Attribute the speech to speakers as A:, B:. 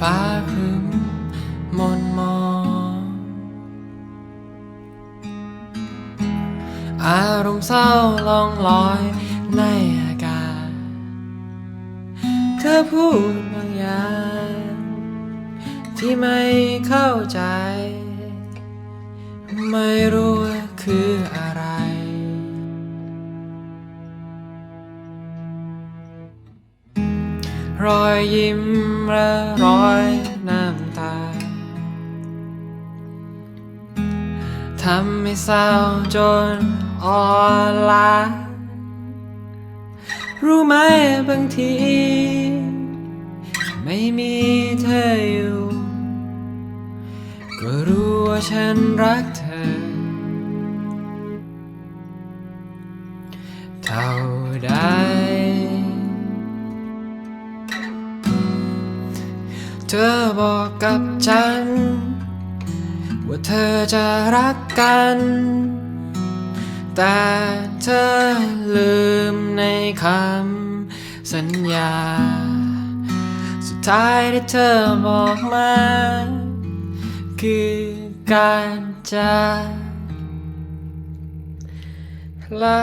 A: ฟ้าครึมมนมองอารมณ์เศร้าลองลอยในอากาศ เธอพูดบางอย่าง ที่ไม่เข้าใจ ไม่รู้ว่าคือ รอยยิ้มและรอยน้ำตา ทำให้เศร้าจนอ่อนล้า รู้ไหมบางที ไม่มีเธออยู่ ก็รู้ว่าฉันรักเธอ เท่าใด เธอบอกกับฉัน ว่าเธอจะรักกัน แต่เธอลืมในคำสัญญา สุดท้ายที่เธอบอกมา คือการจากลา